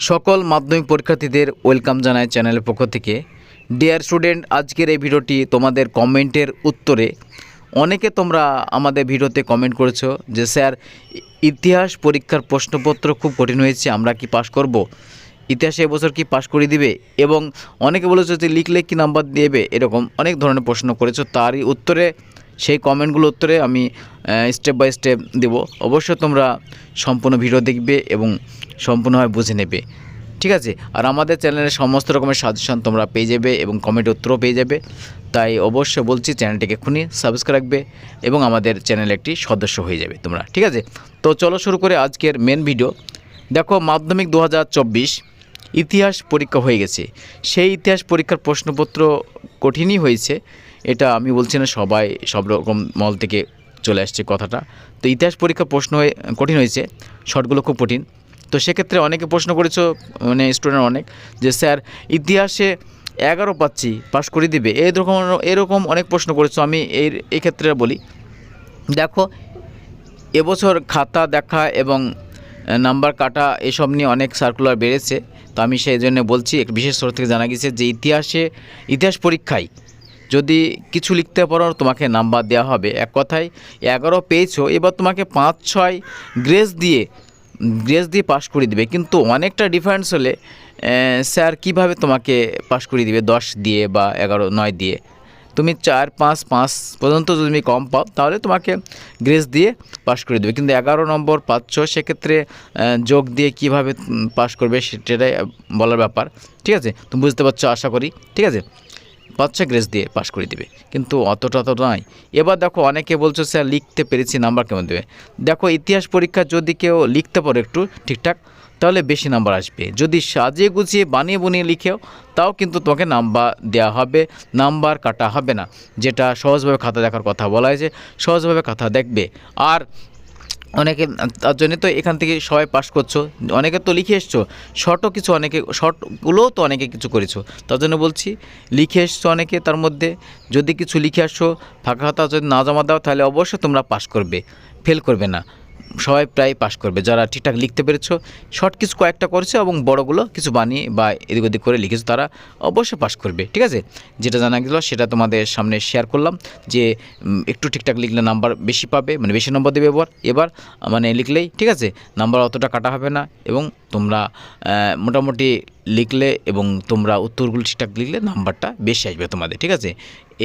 সকল মাধ্যমিক পরীক্ষার্থীদের ওয়েলকাম জানায় চ্যানেলের পক্ষ থেকে। ডিয়ার স্টুডেন্ট আজকের এই ভিডিওটি তোমাদের কমেন্টের উত্তরে। অনেকে তোমরা আমাদের ভিডিওতে কমেন্ট করেছ যে, স্যার, ইতিহাস পরীক্ষার প্রশ্নপত্র খুব কঠিন হয়েছে, আমরা কি পাশ করব? ইতিহাসে এবছর কি পাশ করে দিবে? এবং অনেকে বলেছ যে, লিখলে কি নাম্বার দেবে? এরকম অনেক ধরনের প্রশ্ন করেছ। তারই উত্তরে সেই কমেন্টগুলো উত্তরে আমি স্টেপ বাই স্টেপ দেব। অবশ্যই তোমরা সম্পূর্ণ ভিডিও দেখবে এবং সম্পূর্ণভাবে বুঝে নেবে। ঠিক আছে? আর আমাদের চ্যানেলে সমস্ত রকমের সাজেশন তোমরা পেয়ে যাবে এবং কমেন্ট উত্তরও পেয়ে যাবে। তাই অবশ্যই বলছি চ্যানেলটিকে এক্ষুনি সাবস্ক্রাইব রাখবে এবং আমাদের চ্যানেলে একটি সদস্য হয়ে যাবে তোমরা। ঠিক আছে? তো চলো শুরু করে আজকের মেন ভিডিও দেখো, মাধ্যমিক দু হাজার চব্বিশ, ইতিহাস পরীক্ষা হয়ে গেছে। সেই ইতিহাস পরীক্ষার প্রশ্নপত্র কঠিনই হয়েছে। এটা আমি বলছি না, সবাই সব রকম মল থেকে চলে আসছে কথাটা। তো ইতিহাস পরীক্ষা প্রশ্ন হয়ে, কঠিন হয়েছে শর্টগুলো খুব কঠিন। তো সেক্ষেত্রে অনেকে প্রশ্ন করেছ মানে স্টুডেন্ট অনেক, যে স্যার, ইতিহাসে এগারো পাচ্ছি, পাশ করে দিবে। এরকম এরকম অনেক প্রশ্ন করেছ, আমি এই এই ক্ষেত্রে বলি। দেখো, এবছর খাতা দেখা এবং নাম্বার কাটা এসব নিয়ে অনেক সার্কুলার বেড়েছে। তো আমি সেই জন্য বলছি, এক বিশেষ স্তর থেকে জানা গেছে যে ইতিহাসে, ইতিহাস পরীক্ষায় যদি কিছু লিখতে পারো, তোমাকে নাম্বার দেওয়া হবে। এক কথায়, এগারো পেয়েছ, এবার তোমাকে পাঁচ, ছয় গ্রেস দিয়ে গ্রেস দিয়ে পাশ করে দিবে। কিন্তু অনেকটা ডিফারেন্স হলে স্যার কীভাবে তোমাকে পাশ করিয়ে দিবে? দশ দিয়ে বা এগারো, নয় দিয়ে। তুমি চার, পাঁচ পাঁচ পর্যন্ত যদি তুমি কম পাও, তাহলে তোমাকে গ্রেস দিয়ে পাশ করে দেবে। কিন্তু এগারো নম্বর পাচ্ছ সেক্ষেত্রে যোগ দিয়ে কীভাবে পাশ করবে, সেটাই বলার ব্যাপার। ঠিক আছে? তুমি বুঝতে পারছ, আশা করি। ঠিক আছে? পাচ্ছ গ্রেস দিয়ে পাশ করে দিবে। কিন্তু অতটা তো নয়। এবার দেখো অনেকে বলছো, স্যার, লিখতে পেরেছি নাম্বার কেমন দেবে? দেখো, ইতিহাস পরীক্ষা যদি কেউ লিখতে পারো একটু ঠিকঠাক, তাহলে বেশি নাম্বার আসবে। যদি সাজিয়ে গুছিয়ে বানিয়ে বুনিয়ে লিখেও, তাও কিন্তু তোমাকে নাম্বার দেওয়া হবে। নাম্বার কাটা হবে না, যেটা সহজভাবে খাতা দেখার কথা বলা হয়েছে, সহজভাবে খাতা দেখবে। আর অনেকে, তার জন্যে তো এখান থেকে সবাই পাস করছ, অনেকে তো লিখে এসছো, শর্টও কিছু অনেকে, শর্টগুলোও তো অনেকে কিছু করেছ, তার জন্য বলছি, লিখে এসছো অনেকে, তার মধ্যে যদি কিছু লিখে আসছো ফাঁকা হাতা যদি না জমা দাও, তাহলে অবশ্যই তোমরা পাস করবে, ফেল করবে না। সবাই প্রায় পাশ করবে। যারা ঠিকঠাক লিখতে পেরেছ, শর্ট কিছু কয়েকটা করেছে এবং বড়গুলো কিছু বানিয়ে বা এদিক ওদিক করে লিখেছো, তারা অবশ্যই পাশ করবে, ঠিক আছে? যেটা জানা গেল, সেটা তোমাদের সামনে শেয়ার করলাম যে একটু ঠিকঠাক লিখলে নাম্বার বেশি পাবে মানে বেশি নম্বর দেবে এবার এবার মানে লিখলেই, ঠিক আছে? নাম্বার অতটা কাটা হবে না এবং তোমরা মোটামুটি লিখলে এবং তোমরা উত্তরগুলো ঠিকঠাক লিখলে নাম্বারটা বেশি আসবে তোমাদের, ঠিক আছে?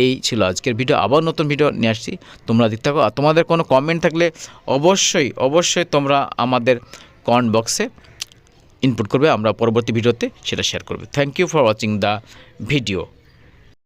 এই ছিল আজকের ভিডিও, আবার নতুন ভিডিও নিয়ে আসছি। তোমরা দেখতে থাকো, আর তোমাদের কোনো কমেন্ট থাকলে অবশ্যই অবশ্যই তোমরা আমাদের কমেন্ট বক্সে ইনপুট করবে, আমরা পরবর্তী ভিডিওতে সেটা শেয়ার করবে। Thank you for watching the video